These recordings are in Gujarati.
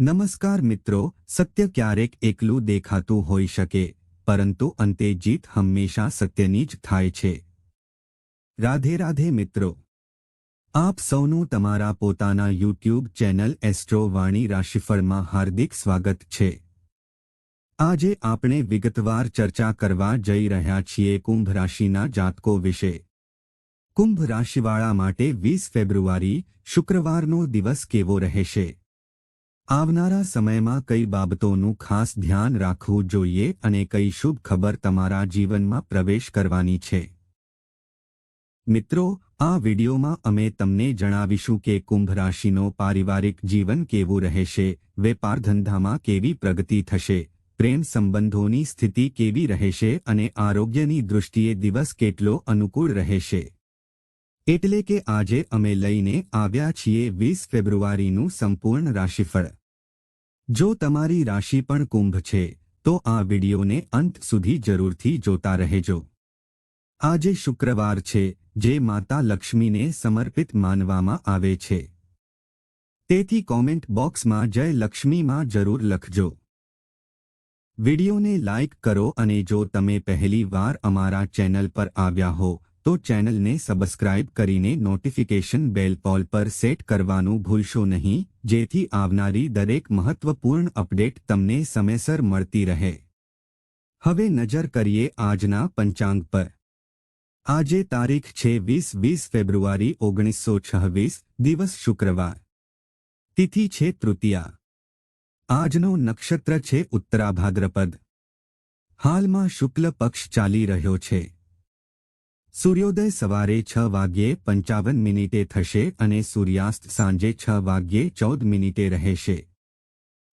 નમસ્કાર મિત્રો, સત્ય ક્યારેક એકલું દેખાતું હોઈ શકે, પરંતુ અંતે જીત હંમેશા સત્યની જ થાય છે. રાધે રાધે મિત્રો. આપ સૌનું તમારા પોતાના યુટ્યુબ ચેનલ એસ્ટ્રો વાણી રાશિફળમાં હાર્દિક સ્વાગત છે. આજે આપણે વિગતવાર ચર્ચા કરવા જઈ રહ્યા છીએ કુંભ રાશિના જાતકો વિશે. કુંભ રાશિવાળા માટે વીસ ફેબ્રુઆરી શુક્રવારનો દિવસ કેવો રહેશે? આવનારા સમયમાં કઈ બાબતોનું ખાસ ધ્યાન રાખવું જોઈએ અને કઈ શુભ ખબર તમારા જીવનમાં પ્રવેશ કરવાની છે? મિત્રો, આ વિડિયોમાં અમે તમને જણાવીશું કે કુંભ રાશિનો પારિવારિક જીવન કેવું રહેશે, વેપાર ધંધામાં કેવી પ્રગતિ થશે, પ્રેમ સંબંધોની સ્થિતિ કેવી રહેશે અને આરોગ્યની દૃષ્ટિએ દિવસ કેટલો અનુકૂળ રહેશે. એટલે કે આજે અમે લઈને આવ્યા છીએ વીસ ફેબ્રુઆરીનું સંપૂર્ણ રાશિફળ. જો તમારી રાશિ પણ કુંભ છે, તો આ વિડિયોને અંત સુધી જરૂરથી જોતા રહેજો. આજે શુક્રવાર છે, જે માતા લક્ષ્મીને સમર્પિત માનવામાં આવે છે. તેથી કોમેન્ટ બોક્સમાં જય લક્ષ્મીમાં જરૂર લખજો. વિડિયોને લાઇક કરો અને જો તમે પહેલી વાર અમારા ચેનલ પર આવ્યા હો તો ચેનલને સબસ્ક્રાઇબ કરીને નોટિફિકેશન બેલ પોલ પર સેટ કરવાનું ભૂલશો નહીં, જેથી આવનારી દરેક મહત્વપૂર્ણ અપડેટ તમને સમયસર મળતી રહે. હવે નજર કરીએ આજના પંચાંગ પર. આજે તારીખ છે વીસ વીસ ફેબ્રુઆરી ઓગણીસો છવ્વીસ, દિવસ શુક્રવાર. તિથિ છે તૃતીયા. આજનો નક્ષત્ર છે ઉત્તરાભાદ્રપદ. હાલમાં શુક્લ પક્ષ ચાલી રહ્યો છે. સૂર્યોદય સવારે છ વાગ્યે પંચાવન મિનિટે થશે અને સૂર્યાસ્ત સાંજે છ વાગ્યે ચૌદ મિનિટે રહેશે.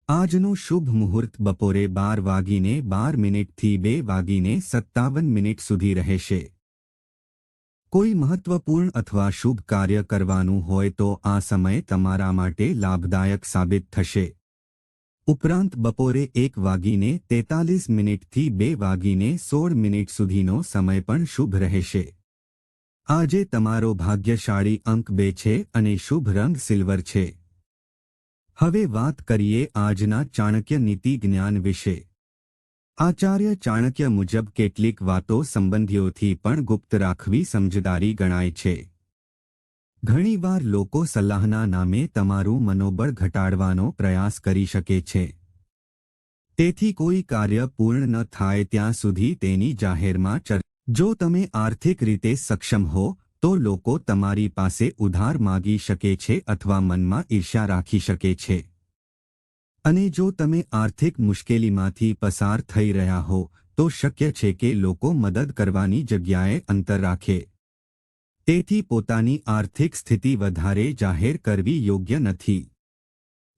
આજનું શુભ મુહૂર્ત બપોરે બાર વાગીને બાર મિનિટથી બે વાગીને સત્તાવન મિનિટ સુધી રહેશે. કોઈ મહત્વપૂર્ણ અથવા શુભ કાર્ય કરવાનું હોય તો આ સમય તમારા માટે લાભદાયક સાબિત થશે. ઉપરાંત બપોરે એક વાગીને તેતાલીસ મિનિટથી બે વાગીને સોળ મિનિટ સુધીનો સમય પણ શુભ રહેશે. આજે તમારો ભાગ્યશાળી અંક બે છે અને શુભ રંગ સિલ્વર છે. હવે વાત કરીએ આજના ચાણક્ય નીતિ જ્ઞાન વિશે. આચાર્ય ચાણક્ય મુજબ કેટલીક વાતો સંબંધીઓથી પણ ગુપ્ત રાખવી સમજદારી ગણાય છે. ઘણીવાર લોકો સલાહના નામે તમારું મનોબળ ઘટાડવાનો પ્રયાસ કરી શકે છે. તેથી કોઈ કાર્ય પૂર્ણ ન થાય ત્યાં સુધી તેની જાહેરમાં ચર. જો તમે આર્થિક રીતે સક્ષમ હો, તો લોકો તમારી પાસે ઉધાર માગી શકે છે અથવા મનમાં ઈર્ષ્યા રાખી શકે છે. અને જો તમે આર્થિક મુશ્કેલીમાંથી પસાર થઈ રહ્યા હો, તો શક્ય છે કે લોકો મદદ કરવાની જગ્યાએ અંતર રાખે. તેથી પોતાની આર્થિક સ્થિતિ વધારે જાહેર કરવી યોગ્ય નથી.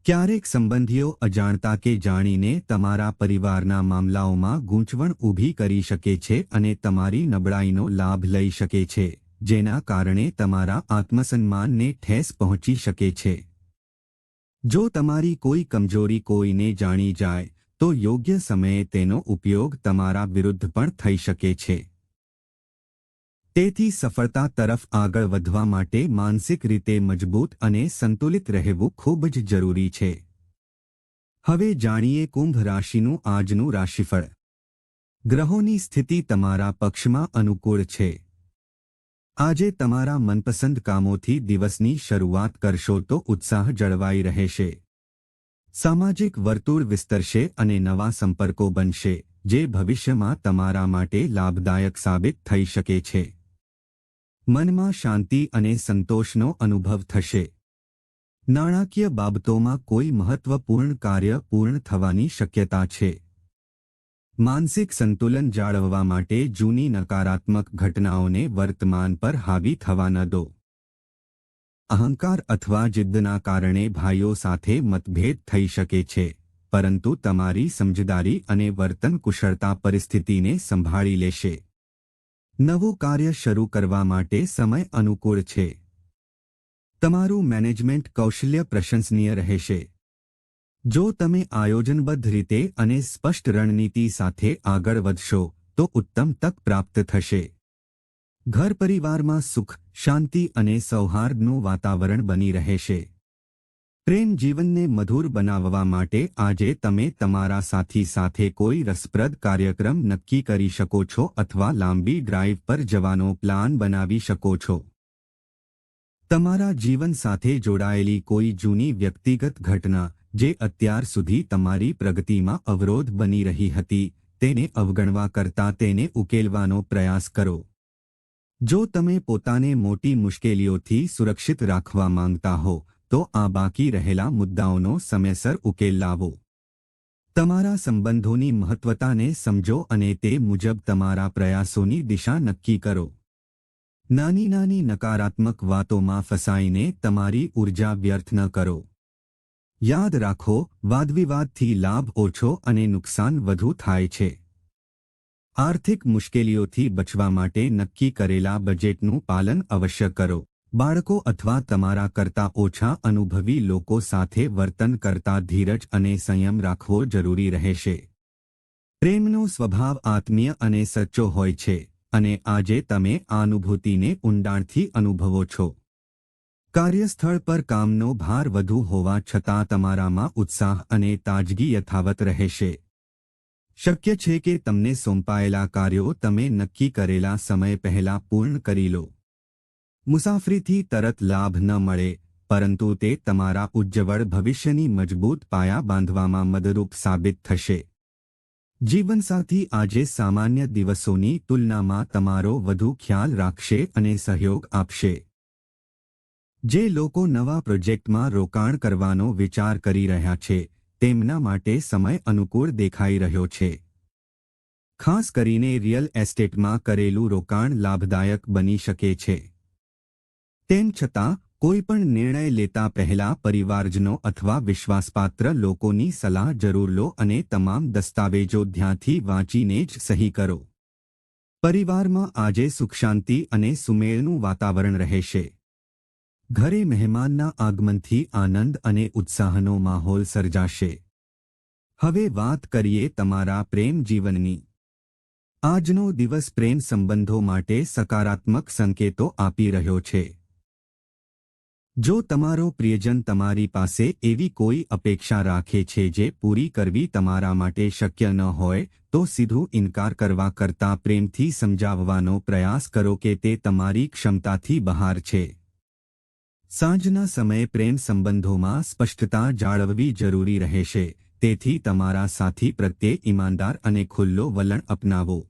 ક્યારેક સંબંધીઓ અજાણતા કે જાણીને તમારા પરિવારના મામલાઓમાં ગૂંચવણ ઊભી કરી શકે છે અને તમારી નબળાઈનો લાભ લઈ શકે છે, જેના કારણે તમારા આત્મસન્માનને ઠેસ પહોંચી શકે છે. જો તમારી કોઈ કમજોરી કોઈને જાણી જાય, તો યોગ્ય સમયે તેનો ઉપયોગ તમારા વિરુદ્ધ પણ થઈ શકે છે. તેથી સફળતા તરફ આગળ વધવા માટે માનસિક રીતે મજબૂત અને સંતુલિત રહેવું ખૂબ જ જરૂરી છે. હવે જાણીએ કુંભ રાશિનું આજનું રાશિફળ. ગ્રહોની સ્થિતિ તમારા પક્ષમાં અનુકૂળ છે. આજે તમારા મનપસંદ કામોથી દિવસની શરૂઆત કરશો તો ઉત્સાહ જળવાઈ રહેશે. સામાજિક વર્તુળ વિસ્તરશે અને નવા સંપર્કો બનશે, જે ભવિષ્યમાં તમારા માટે લાભદાયક સાબિત થઈ શકે છે. મનમાં શાંતિ અને સંતોષનો અનુભવ થશે. નાણાકીય બાબતોમાં કોઈ મહત્વપૂર્ણ કાર્ય પૂર્ણ થવાની શક્યતા છે. માનસિક સંતુલન જાળવવા માટે જૂની નકારાત્મક ઘટનાઓને વર્તમાન પર હાવી થવા ન દો. અહંકાર અથવા જિદ્દના કારણે ભાઈઓ સાથે મતભેદ થઈ શકે છે, પરંતુ તમારી સમજદારી અને વર્તન કુશળતા પરિસ્થિતિને સંભાળી લેશે. નવું કાર્ય શરૂ કરવા માટે સમય અનુકૂળ છે. તમારું મેનેજમેન્ટ કૌશલ્ય પ્રશંસનીય રહેશે. જો તમે આયોજનબદ્ધ રીતે અને સ્પષ્ટ રણનીતિ સાથે આગળ વધશો, તો ઉત્તમ તક પ્રાપ્ત થશે. ઘર પરિવારમાં સુખ, શાંતિ અને સૌહાર્દનું વાતાવરણ બની રહેશે. પ્રેમ જીવનને મધુર બનાવવા માટે આજે તમે તમારા સાથી સાથે કોઈ રસપ્રદ કાર્યક્રમ નક્કી કરી શકો છો અથવા લાંબી ડ્રાઈવ પર જવાનો પ્લાન બનાવી શકો છો. તમારા જીવન સાથે જોડાયેલી કોઈ જૂની વ્યક્તિગત ઘટના જે અત્યાર સુધી તમારી પ્રગતિમાં અવરોધ બની રહી હતી, તેને અવગણવા કરતાં તેને ઉકેલવાનો પ્રયાસ કરો. જો તમે પોતાને મોટી મુશ્કેલીઓથી સુરક્ષિત રાખવા માંગતા હો તો આ બાકી રહેલા મુદ્દાઓનો સમયસર ઉકેલ લાવો. તમારા સંબંધોની મહત્વતાને સમજો અને તે મુજબ તમારા પ્રયાસોની દિશા નક્કી કરો. નાની નાની નકારાત્મક વાતોમાં ફસાઈને તમારી ઊર્જા વ્યર્થ ન કરો. યાદ રાખો, વાદવિવાદથી લાભ ઓછો અને નુકસાન વધુ થાય છે. આર્થિક મુશ્કેલીઓથી બચવા માટે નક્કી કરેલા બજેટનું પાલન અવશ્ય કરો. બાળકો અથવા તમારા કરતા ઓછા અનુભવી લોકો સાથે વર્તન કરતા ધીરજ અને સંયમ રાખવો જરૂરી રહેશે. પ્રેમનો સ્વભાવ આત્મીય અને સચ્ચો હોય છે, અને આજે તમે આ અનુભૂતિને ઊંડાણથી અનુભવો છો. કાર્યસ્થળ પર કામનો ભાર વધુ હોવા છતાં તમારામાં ઉત્સાહ અને તાજગી યથાવત રહેશે. શક્ય છે કે તમને સોંપાયેલા કાર્યો તમે નક્કી કરેલા સમય પહેલા પૂર્ણ કરી લો. મુસાફરીથી તરત લાભ ન મળે, પરંતુ તે તમારા ઉજ્જવળ ભવિષ્યની મજબૂત પાયા બાંધવામાં મદદરૂપ સાબિત થશે. જીવનસાથી આજે સામાન્ય દિવસોની તુલનામાં તમારો વધુ ખ્યાલ રાખશે અને સહયોગ આપશે. જે લોકો નવા પ્રોજેક્ટમાં રોકાણ કરવાનો વિચાર કરી રહ્યા છે, તેમના માટે સમય અનુકૂળ દેખાઈ રહ્યો છે. ખાસ કરીને રિયલ એસ્ટેટમાં કરેલું રોકાણ લાભદાયક બની શકે છે. તેમ છતાં, કોઈ પણ નિર્ણય લેતા પહેલા પરિવારજનો અથવા વિશ્વાસપાત્ર લોકોની સલાહ જરૂર લો અને તમામ દસ્તાવેજો ધ્યાનથી વાંચીને જ સહી કરો. પરિવારમાં આજે સુખશાંતિ અને સુમેળનું વાતાવરણ રહેશે. ઘરે મહેમાનના આગમનથી આનંદ અને ઉત્સાહનો માહોલ સર્જાશે. હવે વાત કરીએ તમારા પ્રેમ જીવનની. આજનો દિવસ પ્રેમ સંબંધો માટે સકારાત્મક સંકેતો આપી રહ્યો છે. જો તમારો પ્રિયજન તમારી પાસે એવી કોઈ અપેક્ષા રાખે છે જે પૂરી કરવી તમારા માટે શક્ય ન હોય, તો સીધું ઇનકાર કરવા કરતાં પ્રેમથી સમજાવવાનો પ્રયાસ કરો કે તે તમારી ક્ષમતાથી બહાર છે. સાંજના સમયે પ્રેમ સંબંધોમાં સ્પષ્ટતા જાળવવી જરૂરી રહેશે, તેથી તમારા સાથી પ્રત્યે ઈમાનદાર અને ખુલ્લો વલણ અપનાવો.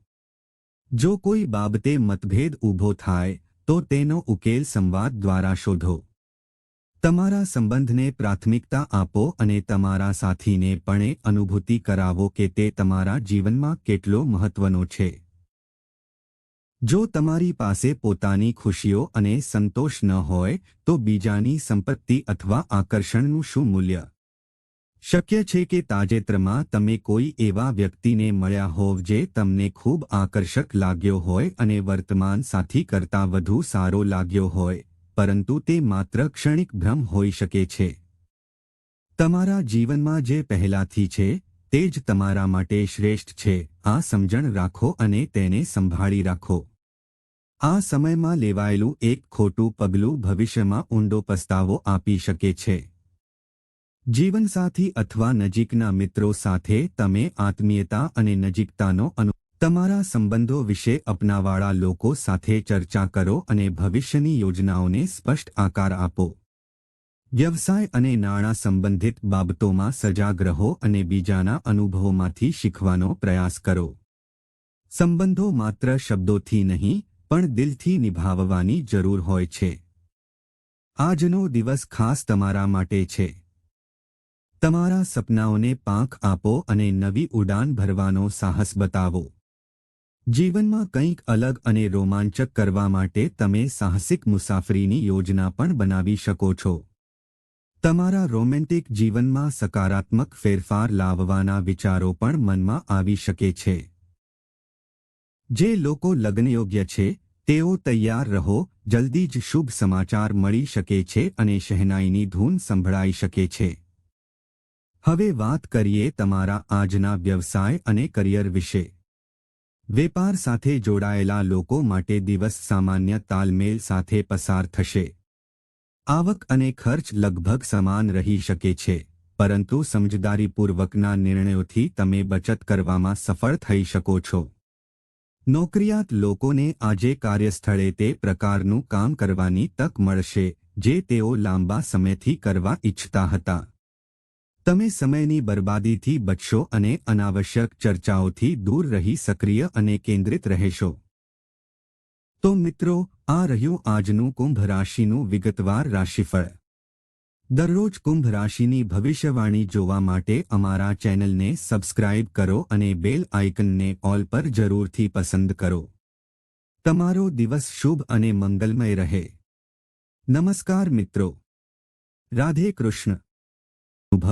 જો કોઈ બાબતે મતભેદ ઊભો થાય, તો તેનો ઉકેલ સંવાદ દ્વારા શોધો. તમારા સંબંધને પ્રાથમિકતા આપો અને તમારા સાથીને પણ અનુભૂતિ કરાવો કે તે તમારા જીવનમાં કેટલો મહત્વનો છે. જો તમારી પાસે પોતાની ખુશીઓ અને સંતોષ ન હોય, તો બીજાની સંપત્તિ અથવા આકર્ષણનું શું મૂલ્ય? શક્ય છે કે તાજેતરમાં તમે કોઈ એવા વ્યક્તિને મળ્યા હોવ જે તમને ખૂબ આકર્ષક લાગ્યો હોય અને વર્તમાન સાથી કરતાં વધુ સારો લાગ્યો હોય. પરંતુ તે માત્ર ક્ષણિક ભ્રમ હોઈ શકે છે. તમારા જીવનમાં જે પહેલાથી છે, તે જ તમારા માટે શ્રેષ્ઠ છે. આ સમજણ રાખો અને તેને સંભાળી રાખો. આ સમયમાં લેવાયેલું એક ખોટું પગલું ભવિષ્યમાં ઊંડો પસ્તાવો આપી શકે છે. જીવનસાથી અથવા નજીકના મિત્રો સાથે તમે આત્મીયતા અને નજીકતાનો અનુભવ તમારા સંબંધો વિશે અપનાવાળા લોકો સાથે ચર્ચા કરો અને ભવિષ્યની યોજનાઓને સ્પષ્ટ આકાર આપો. વ્યવસાય અને નાણાં સંબંધિત બાબતોમાં સજાગ રહો અને બીજાના અનુભવોમાંથી શીખવાનો પ્રયાસ કરો. સંબંધો માત્ર શબ્દોથી નહીં, પણ દિલથી નિભાવવાની જરૂર હોય છે. આજનો દિવસ ખાસ તમારા માટે છે. તમારા સપનાઓને પાંખ આપો અને નવી ઉડાન ભરવાનો સાહસ બતાવો. જીવનમાં કંઈક અલગ અને રોમાંચક કરવા માટે તમે સાહસિક મુસાફરીની યોજના પણ બનાવી શકો છો. તમારા રોમેન્ટિક જીવનમાં સકારાત્મક ફેરફાર લાવવાના વિચારો પણ મનમાં આવી શકે છે. જે લોકો લગ્નયોગ્ય છે, તેઓ તૈયાર રહો, જલ્દી જ શુભ સમાચાર મળી શકે છે અને શહેનાઈની ધૂન સંભળાઈ શકે છે. હવે વાત કરીએ તમારા આજના વ્યવસાય અને કરિયર વિશે. વેપાર સાથે જોડાયેલા લોકો માટે દિવસ સામાન્ય તાલમેલ સાથે પસાર થશે. આવક અને ખર્ચ લગભગ સમાન રહી શકે છે, પરંતુ સમજદારીપૂર્વકના નિર્ણયોથી તમે બચત કરવામાં સફળ થઈ શકો છો. નોકરિયાત લોકોને આજે કાર્યસ્થળે તે પ્રકારનું કામ કરવાની તક મળશે, જે તેઓ લાંબા સમયથી કરવા ઇચ્છતા હતા. તમે સમયની બરબાદીથી બચશો અને અનાવશ્યક ચર્ચાઓથી દૂર રહી સક્રિય અને કેન્દ્રિત રહેશો. તો મિત્રો, આ રહ્યું આજનું કુંભ રાશિનું વિગતવાર રાશિફળ. દરરોજ કુંભ રાશિની ભવિષ્યવાણી જોવા માટે અમારા ચેનલને સબસ્ક્રાઇબ કરો અને બેલ આઇકનને ઓલ પર જરૂરથી પસંદ કરો. તમારો દિવસ શુભ અને મંગલમય રહે. નમસ્કાર મિત્રો. રાધે કૃષ્ણ.